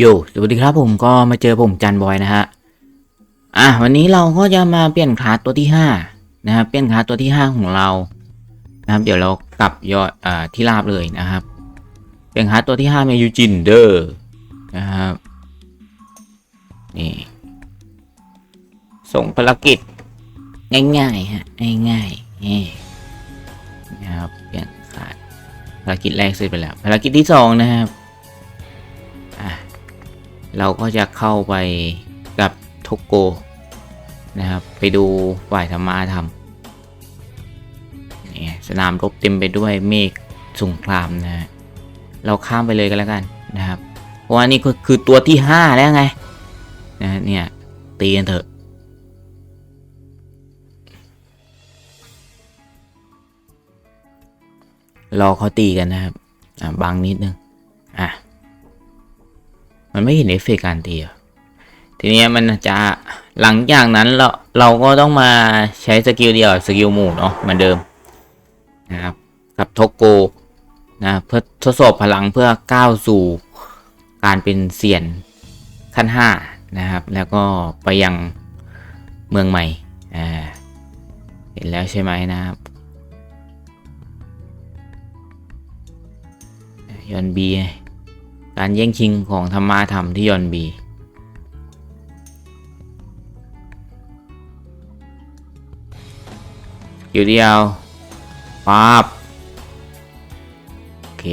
โยสวัสดีครับผมก็มาเจอผมจันบอยนะฮะ อะวันนี้เราก็จะมาเปลี่ยนคลาสตัวที่ห้านะครับ เปลี่ยนคลาสตัวที่ห้าของเรา นะครับ เดี๋ยวเรากลับยอดอ่าที่ราบเลยนะครับ เปลี่ยนคลาสตัวที่ห้าเมยูจินเดอร์นะครับ นี่ ส่งภารกิจ ง่ายๆฮะ ง่ายๆนี่นะครับ เปลี่ยนคลาสภารกิจแรกเสร็จไปแล้ว ภารกิจที่สองนะครับ เราก็จะเข้าไปกับโทโกนะครับ ไปดูฝ่ายธรรมาธรรมนี่สนามรบเต็มไปด้วยเมฆสงครามนะเราข้ามไปเลยกันแล้วกันนะครับ เพราะว่านี่ก็คือตัวที่ห้าแล้วไงนะเนี่ยตีกันเถอะรอเขาตีกันนะครับ อะบังนิดนึง อะ มันไม่เห็นเอฟเฟกการตีอะทีนี้มันจะหลังจากนั้นเราเราก็ต้องมาใช้สกิลเดียวสกิลหมู่เนาะเหมือนเดิมนะครับกับโทโกนะเพื่อทดสอบพลังเพื่อก้าวสู่การเป็นเซียนขั้นห้านะครับ แล้วก็ไปยังเมืองใหม่อ่าเห็นแล้วใช่ไหมนะครับยอนบี การแย่งชิงของธรรมาธรรมที่ยอนบี อยู่เดียวป๊าบโอเค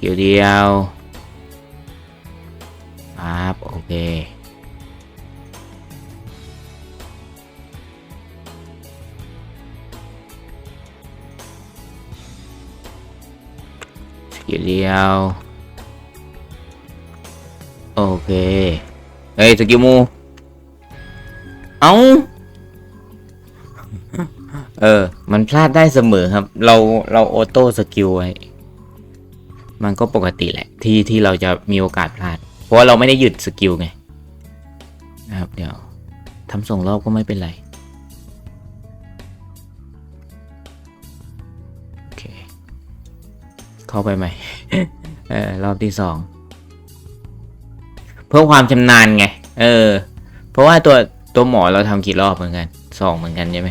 อยู่เดียวป๊าบโอเค กิลเดียว โอเค เฮ้ยสกิลมู เอาเออ มันพลาดได้เสมอครับ เราเราออโต้สกิลไว้ มันก็ปกติแหละ ที่ที่เราจะมีโอกาสพลาด เพราะเราไม่ได้หยุดสกิลไงนะครับ เดี๋ยวทำส่งรอบก็ไม่เป็นไร เข้าไปใหม่เออรอบที่สองเพื่อความชำนาญไง เออ เพราะว่าตัวตัวหมอเราทำกี่รอบเหมือนกันสองเหมือนกันใช่ไหม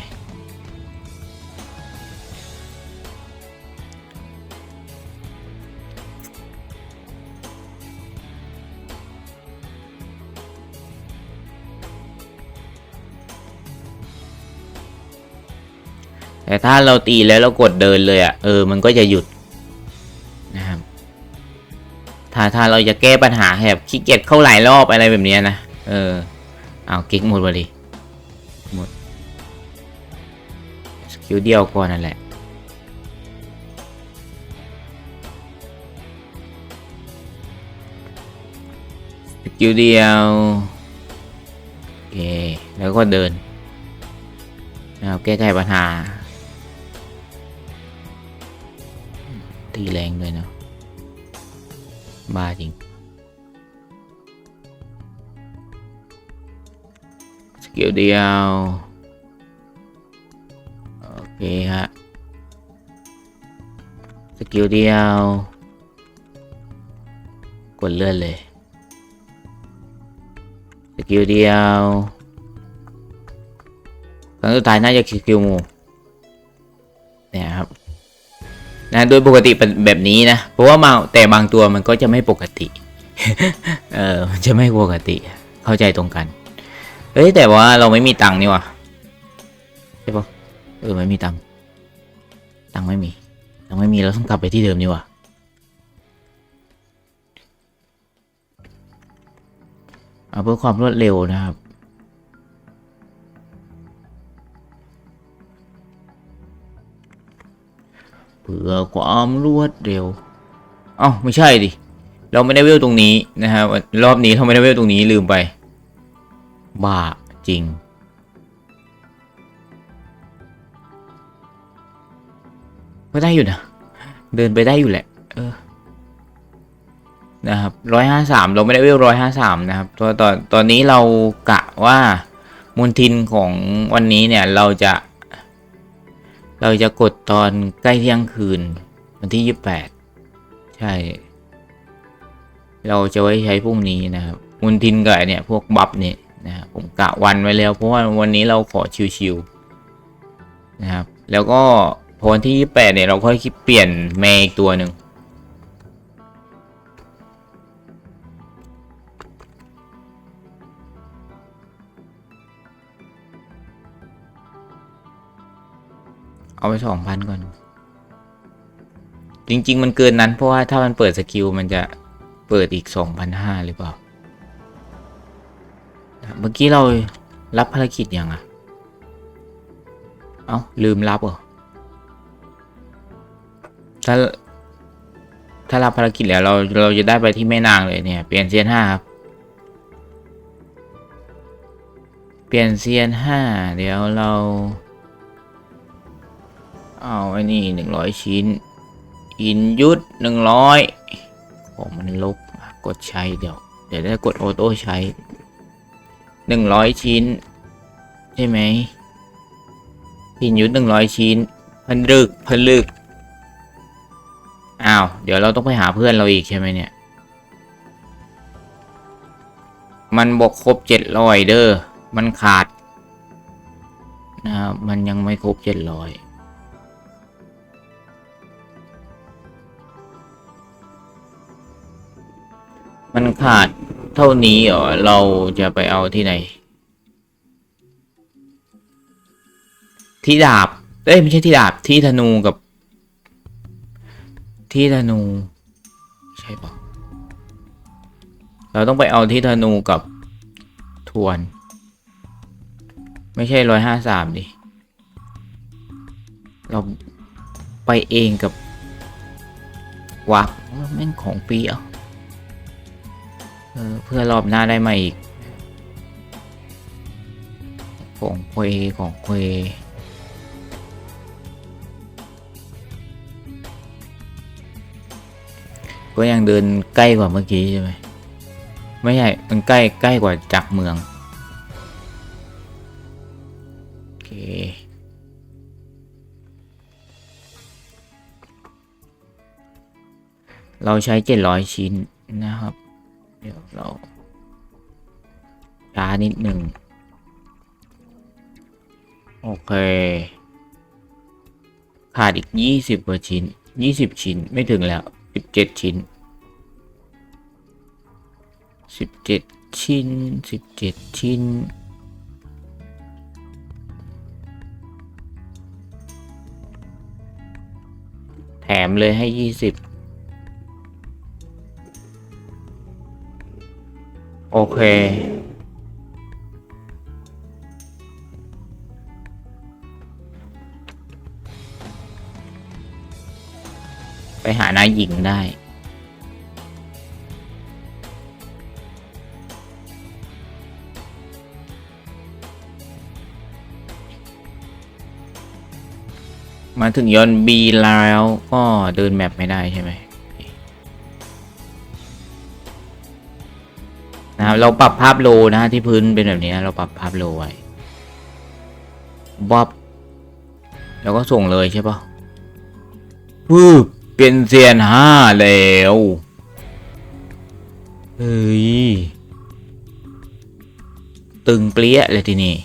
แต่ถ้าเราตีแล้วเรากดเดินเลยอะ่ะเออมันก็จะหยุด ถ้าถ้าเราจะแก้ปัญหาแบบขี้เกียจเข้าหลายรอบอะไรแบบนี้นะ เออ เอากิ๊กหมดพอดีหมดสกิลเดียวก่อนนั่นแหละสกิลเดียวโอเคแล้วก็เดินนะครับแก้ไขปัญหาตีแรงด้วยเนาะ บ้าจริงสกิลเดียวโอเคฮะสกิลเดียวกดเนะโดยปกติเป็นแบบนี้นะ เพราะว่ามาแต่บางตัวมันก็จะไม่ปกติ เออมันจะไม่ปกติ เข้าใจตรงกันเฮ้ยแต่ว่าเราไม่มีตังค์นี่วะใช่ปะเออไม่มีตังค์ตังค์ไม่มีตังค์ไม่มีเราต้องกลับไปที่เดิมนี่วะเอาเพื่อความรวดเร็วนะครับ พื่อความรวดเร็ว เอ้าไม่ใช่ดิ เราไม่ได้เวลตรงนี้นะครับรอบนี้เราไม่ได้เวลตรงนี้ลืมไป บ้าจริง ก็ได้อยู่นะ เดินไปได้อยู่แหละ เออ นะครับร้อยห้าสามเราไม่ได้เวลร้อยห้าสามนะครับตัวตอนตอนนี้เรากะว่ามลทินของวันนี้เนี่ยเราจะ เราจะกดตอนใกล้เที่ยงคืน วันที่ยี่แปดใช่ เราจะไว้ใช้พรุ่งนี้นะครับมุนทินกับไก่เนี่ยพวกบัฟเนี่ยนะครับผมกะวันไว้แล้วเพราะว่าวันนี้เราขอชิวๆนะครับ แล้วก็พอวันที่ 28 เนี่ยเราค่อยคิดเปลี่ยนแมวอีกตัวหนึ่ง เอาไปสองพันก่อน จริง ๆ มันเกินนั้นเพราะว่าถ้ามันเปิดสกิลมันจะเปิดอีกสองพันห้าหรือเปล่า เมื่อกี้เรารับภารกิจยังอะเอ้า ลืมรับเหรอ ถ้า ถ้ารับภารกิจแล้วเราเราจะได้ไปที่แม่นางเลยเนี่ย เปลี่ยนเซียนห้าครับ เปลี่ยนเซียนห้าเดี๋ยวเรา เอาไอ้นี่หนึ่งร้อยชิ้น อินยุทธหนึ่งร้อยของมันลบอะกดใช้เดี๋ยว เดี๋ยวได้กดออโต้ใช้หนึ่งร้อยชิ้น ใช่ไหมอินยุทธหนึ่งร้อยชิ้นพันลึกพันลึกอ้าว เดี๋ยวเราต้องไปหาเพื่อนเราอีกใช่ไหมเนี่ย มันบอกครบเจ็ดร้อยเด้อ มันขาด นะครับมันยังไม่ครบเจ็ดร้อย ขาดเท่านี้เหรอเราจะไปเอาที่ไหน ที่ดาบ เอ้ยไม่ใช่ที่ดาบที่ธนูกับ ที่ธนู ใช่ปะเราต้องไปเอาที่ธนูกับทวน ไม่ใช่ร้อยห้าสามดิ เราไปเองกับวักแม่งของฟรีอะเออ เพื่อรอบหน้าได้มาอีก ของเควของเควก็ยังเดินใกล้กว่าเมื่อกี้ใช่ไหมไม่ใช่ มันใกล้ใกล้กว่าจากเมือง โอเค เราใช้เจ็ดร้อยชิ้นนะครับ เดี๋ยวเราช้านิดหนึ่งโอเค ขาดอีกยี่สิบกว่าชิ้นยี่สิบชิ้นไม่ถึงแล้วสิบเจ็ดชิ้นสิบเจ็ดชิ้นสิบเจ็ดชิ้นแถมเลยให้ยี่สิบ โอเค ไปหานายหญิงได้ มาถึงยอนบีแล้วก็เดินแมปไม่ได้ใช่ไหม นะครับเราปรับภาพโลนะที่พื้นเป็นแบบนี้นะเราปรับภาพโลไว้บ๊อบแล้วก็ส่งเลยใช่ปะปึ๊บเป็นเซียนห้าแล้วเฮ้ยตึงเกลี้ยเลยทีนี้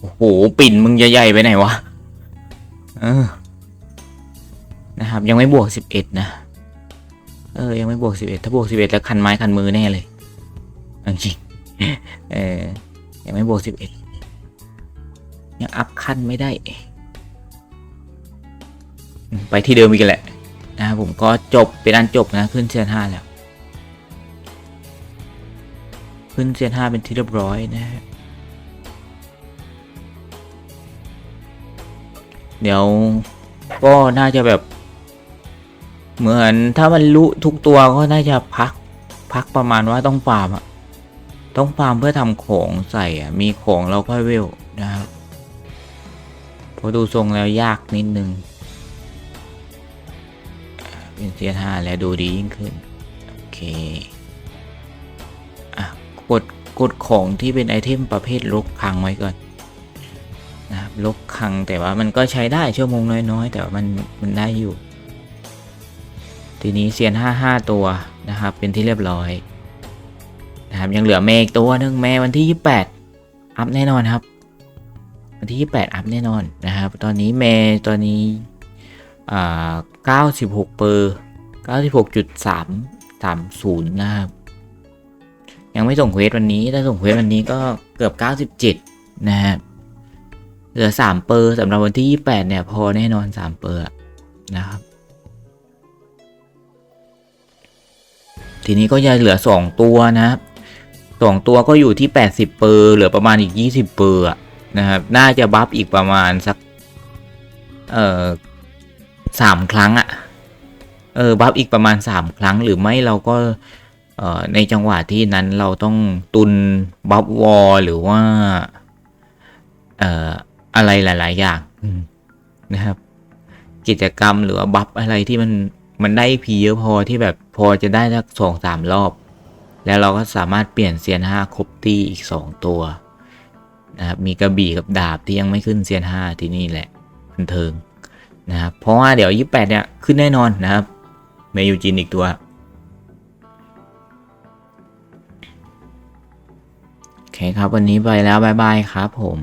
โอ้โหปิ่นมึงจะใหญ่ไปไหนวะเออนะครับยังไม่บวกสิบเอ็ดนะเออยังไม่บวกสิบเอ็ดถ้าบวกสิบเอ็ดแล้วคันไม้คันมือแน่เลย จริงเออยังไม่บวกสิบเอ็ดยังอัพขั้นไม่ได้ ไปที่เดิมอีกแหละ นะผมก็จบเป็นอันจบนะขึ้นเซียนห้าแล้ว ขึ้นเซียนห้าเป็นที่เรียบร้อยนะฮะเดี๋ยวก็น่าจะแบบ เหมือนถ้ามันรู้ทุกตัวก็น่าจะพัก พักประมาณว่าต้องฟาร์มอะ ต้องฟาร์มเพื่อทำของใส่อะมีของเราค่อยเวลนะครับพอดูทรงแล้วยากนิดนึง เป็นเซียนห้าแล้วดูดียิ่งขึ้น โอเค อะ กดกดของที่เป็นไอเทมประเภทลกคังไว้ก่อนนะครับลกคังแต่ว่ามันก็ใช้ได้ชั่วโมงน้อยๆ แต่ว่ามันมันได้อยู่ ทีนี้เซียนห้าห้าตัวนะครับ เป็นที่เรียบร้อย นะครับ ยังเหลือเมย์อีกตัวหนึ่งเมย์วันที่ 28 อัพแน่นอนครับ วันที่ 28 อัพแน่นอนนะครับ ตอนนี้เมย์ตัวนี้อ่า96 เปอร์ 96.330 นะครับ ยังไม่ส่งเควสวันนี้ ถ้าส่งเควสวันนี้ก็เกือบ 97 นะครับ เหลือ 3 เปอร์สำหรับวันที่ 28 เนี่ย พอแน่นอน 3 เปอร์นะครับทีนี้ก็จะเหลือ 2 ตัวนะครับ 2 ตัวก็อยู่ที่ 80 เปอร์เหลือประมาณอีก 20 เปอร์นะครับ น่าจะบัฟอีกประมาณสัก เอ่อสามครั้งอะเออบัฟอีกประมาณ 3 ครั้งหรือไม่เราก็ในจังหวะที่นั้นเราต้องตุนบัฟวอลหรือว่าเอ่ออะไรหลาย ๆ อย่างนะครับ กิจกรรมหรือว่าบัฟอะไรที่มันมันได้พีเยอะพอที่แบบพอจะได้สักสองสามรอบ แล้วเราก็สามารถเปลี่ยนเซียนห้าครบตีอีกสองตัวนะครับมีกระบี่กับดาบที่ยังไม่ขึ้นเซียนห้าที่นี่แหละบันเทิงนะครับเพราะว่าเดี๋ยวยี่แปดเนี่ยขึ้นแน่นอนนะครับเมยูจินอีกตัวโอเคครับวันนี้ไปแล้วบายบายครับผม